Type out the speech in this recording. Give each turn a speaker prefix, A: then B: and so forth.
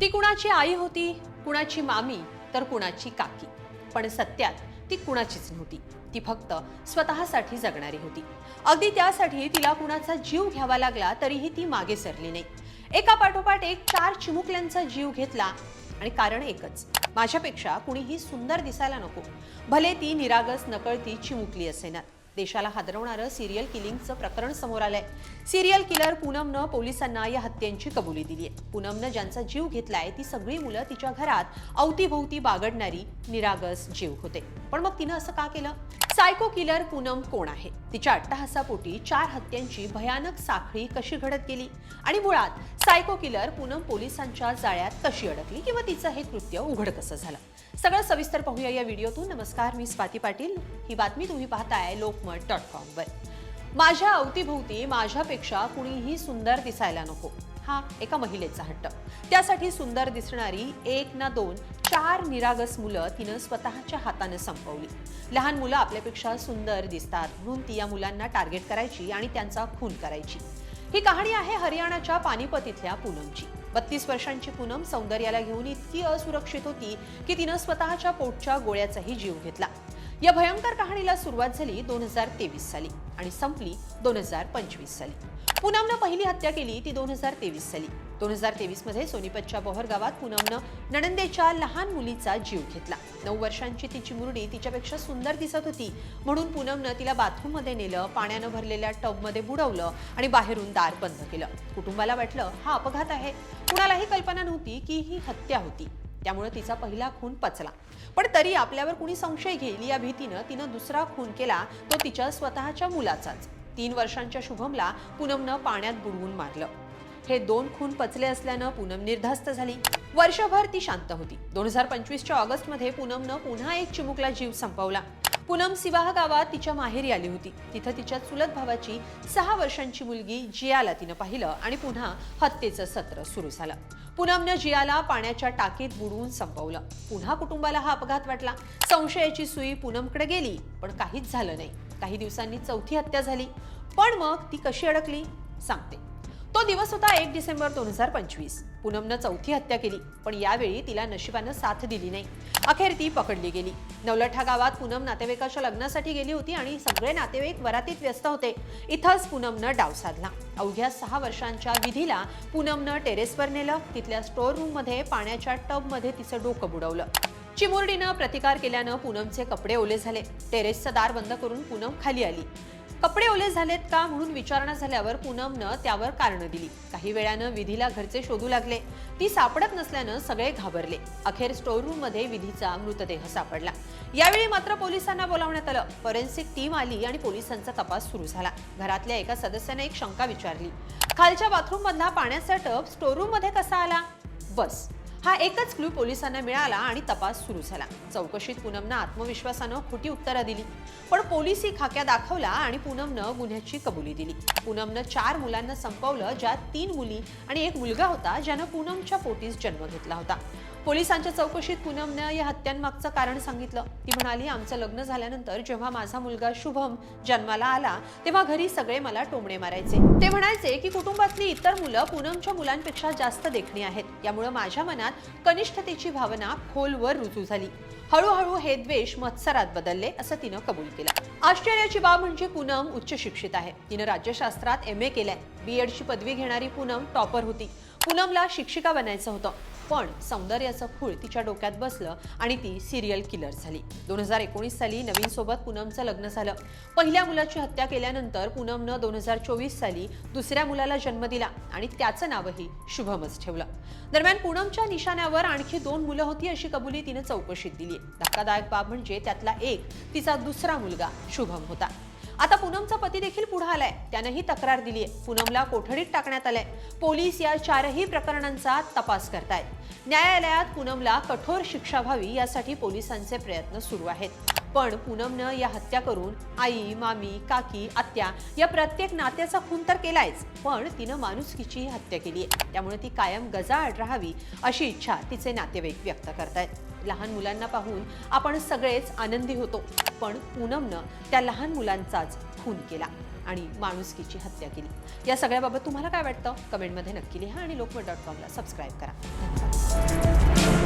A: ती कुणाची आई होती कुणाची मामी तर कुणाची काकी. पण सत्यात ती कुणाचीच नव्हती. ती फक्त स्वतःसाठी जगणारी होती. अगदी त्यासाठी तिला कुणाचा जीव घ्यावा लागला तरीही ती मागे सरली नाही. एका पाठोपाठ एक चार चिमुकल्यांचा जीव घेतला आणि कारण एकच माझ्यापेक्षा कुणीही सुंदर दिसायला नको. भले ती निरागस नकळती चिमुकली असेनात देशाला हादरवणारं सिरियल किलिंगचं प्रकरण समोर आलंय. सिरियल किलर पूनमनं पोलिसांना या हत्यांची कबुली दिली आहे. पूनमनं ज्यांचा जीव घेतलाय ती सगळी मुलं तिच्या घरात अवतीभोवती बागडणारी निरागस जीव होते. पण मग तिनं असं का केलं? सायको किलर पूनम कोण आहे? तिच्या अट्टहासापोटी चार हत्यांची भयानक साखळी कशी घडत गेली? आणि मुळात सायको किलर पूनम पोलिसांच्या जाळ्यात कशी अडकली किंवा तिचं हे कृत्य उघड कसं झालं? सगळं सविस्तर पाहूया या व्हिडिओतून. नमस्कार मी स्वाती पाटील. ही बातमी तुम्ही पाहताय लोकमत डॉट कॉमवर माझ्या अवतीभोवती माझ्यापेक्षा कुणीही सुंदर दिसायला नको. हा एका महिलेचा हट्ट. त्यासाठी सुंदर दिसणारी एक ना दोन चार निरागस मुलं तिनं स्वतःच्या हातानं संपवली. लहान मुलं आपल्यापेक्षा सुंदर दिसतात म्हणून ती या मुलांना टार्गेट करायची आणि त्यांचा खून करायची. ही कहाणी आहे हरियाणाच्या पानिपत इथल्या पूनमची. बत्तीस वर्षांची पूनम सौंदर्याला घेऊन इतकी असुरक्षित होती की तिनं स्वतःच्या पोटच्या गोळ्याचाही जीव घेतला. या भयंकर कहाणीला सुरुवात झाली दोन हजार तेवीस साली आणि संपली दोन हजार पंचवीस साली. पूनमनं पहिली हत्या केली ती दोन हजार तेवीस साली. दोन हजार तेवीसमध्ये सोनीपतच्या बोहर गावात पूनमनं नणंदेच्या लहान मुलीचा जीव घेतला. नऊ वर्षांची तिची मुरडी तिच्यापेक्षा सुंदर दिसत होती. म्हणून पूनमनं तिला बाथरूममध्ये नेलं पाण्यानं भरलेल्या टबमध्ये बुडवलं आणि बाहेरून दार बंद केलं. कुटुंबाला वाटलं हा अपघात आहे. कुणालाही कल्पना नव्हती की ही हत्या होती. त्यामुळे तिचा पहिला खून पचला. पण तरी आपल्यावर कुणी संशय घेईल या भीतीनं तिनं दुसरा खून केला तो तिच्या स्वतःच्या मुलाचाच. तीन वर्षांच्या शुभमला पूनमनं पाण्यात बुडवून मारलं. हे दोन खून पचले असल्यानं पूनम निर्धास्त झाली. वर्षभर ती शांत होती. दोन हजार पंचवीसच्या ऑगस्टमध्ये पूनमनं पुन्हा एक चिमुकला जीव संपवला. पूनम सिवाह गावात तिच्या माहेरी आली होती. तिथं तिच्या चुलत भावाची सहा वर्षांची मुलगी जियाला तिनं पाहिलं आणि पुन्हा हत्येचं सत्र सुरू झालं. पूनमनं जियाला पाण्याच्या टाकीत बुडवून संपवलं. पुन्हा कुटुंबाला हा अपघात वाटला. संशयाची सुई पूनमकडे गेली पण काहीच झालं नाही. काही दिवसांनी चौथी हत्या झाली. पण मग ती कशी अडकली? सांगते. तो दिवस होता एक डिसेंबर दोन हजार पंचवीस. पूनमनं चौथी हत्या केली पण यावेळी तिला नशिबानं साथ दिली नाही. अखेर ती पकडली गेली. नवलठा गावात पूनम नातेवाईकाच्या लग्नासाठी गेली होती आणि सगळे नातेवाईक वरातीत व्यस्त होते. इथंच पूनमनं डाव साधला. अवघ्या सहा वर्षांच्या विधीला पूनमनं टेरेसवर नेलं. तिथल्या स्टोअर रूममध्ये पाण्याच्या टबमध्ये तिचं डोकं बुडवलं. चिमुरडीनं प्रतिकार केल्यानं पूनमचे कपडे ओले झाले. टेरेसचं दार बंद करून पूनम खाली आली. कपडे ओले झालेत का म्हणून विचारणा झाल्यावर पूनमनं त्यावर कारण दिली. काही वेळानं विधीला घरचे शोधू लागले. ती सापडत नसल्यानं सगळे घाबरले. अखेर स्टोअर रूममध्ये विधीचा मृतदेह सापडला. यावेळी मात्र पोलिसांना बोलावण्यात आलं. फॉरेन्सिक टीम आली आणि पोलिसांचा तपास सुरू झाला. घरातल्या एका सदस्याने एक शंका विचारली. खालच्या बाथरूम मधला पाण्याचा टब स्टोर रूममध्ये कसा आला? बस. हा एकच क्लू पोलिसांना मिळाला आणि तपास सुरू झाला. चौकशीत पूनमनं आत्मविश्वासानं खोटी उत्तरं दिली. पण पोलिसी खाक्या दाखवला आणि पूनमनं गुन्ह्याची कबुली दिली. पूनमनं चार मुलांना संपवलं ज्यात तीन मुली आणि एक मुलगा होता ज्यानं पूनमच्या पोटीस जन्म घेतला होता. पोलिसांच्या चौकशीत पूनमनं या हत्यांमागचं कारण सांगितलं. ती म्हणाली आमचं लग्न झाल्यानंतर जेव्हा माझा मुलगा शुभम जन्माला आला तेव्हा घरी सगळे मला टोमणे मारायचे. ते म्हणायचे की कुटुंबातली इतर मुलं पूनमच्या मुलांपेक्षा जास्त देखणी आहेत. यामुळे माझ्या मनात कनिष्ठतेची भावना खोलवर रुजू झाली. हळूहळू हे द्वेष मत्सरात बदलले असं तिनं कबूल केलं. आश्चर्याची बाब म्हणजे पूनम उच्च शिक्षित आहे. तिनं राज्यशास्त्रात एम ए केलंय. बी एडची पदवी घेणारी पूनम टॉपर होती. पूनमला शिक्षिका बनायचं होतं. पण सौंदर्याचं फूळ तिच्या डोक्यात बसलं आणि ती सिरियल किलर झाली. दोन हजार एकोणीस साली नवीन सोबत पूनमचं लग्न झालं. पहिल्या मुलाची हत्या केल्यानंतर पूनमनं दोन हजार चोवीस साली दुसऱ्या मुलाला जन्म दिला आणि त्याचं नावही शुभमच ठेवलं. दरम्यान पूनमच्या निशाण्यावर आणखी दोन मुलं होती अशी कबुली तिनं चौकशीत दिली धक्कादायक बाब म्हणजे त्यातला एक तिचा दुसरा मुलगा शुभम होता. आता पूनमचा पती देखील पुढे आलाय. त्यानंही तक्रार दिली आहे पूनमला कोठडीत टाकण्यात आलंय. पोलीस या चारही प्रकरणांचा तपास करतायत. न्यायालयात पूनमला कठोर शिक्षा व्हावी यासाठी पोलिसांचे प्रयत्न सुरू आहेत. पण पूनमनं या हत्या करून आई मामी काकी आत्या या प्रत्येक नात्याचा खून तर केलायच पण तिनं माणुसकीची हत्या केली आहे त्यामुळे ती कायम गजाआड राहावी अशी इच्छा तिचे नातेवाईक व्यक्त करतायत. लहान मुलांना पाहून आपण सगळेच आनंदी होतो पण पूनमनं त्या लहान मुलांचाच खून केला आणि माणुसकीची हत्या केली. या सगळ्याबाबत तुम्हाला काय वाटतं? कमेंटमध्ये नक्की लिहा आणि लोकमत डॉट कॉमला सबस्क्राईब करा. धन्यवाद.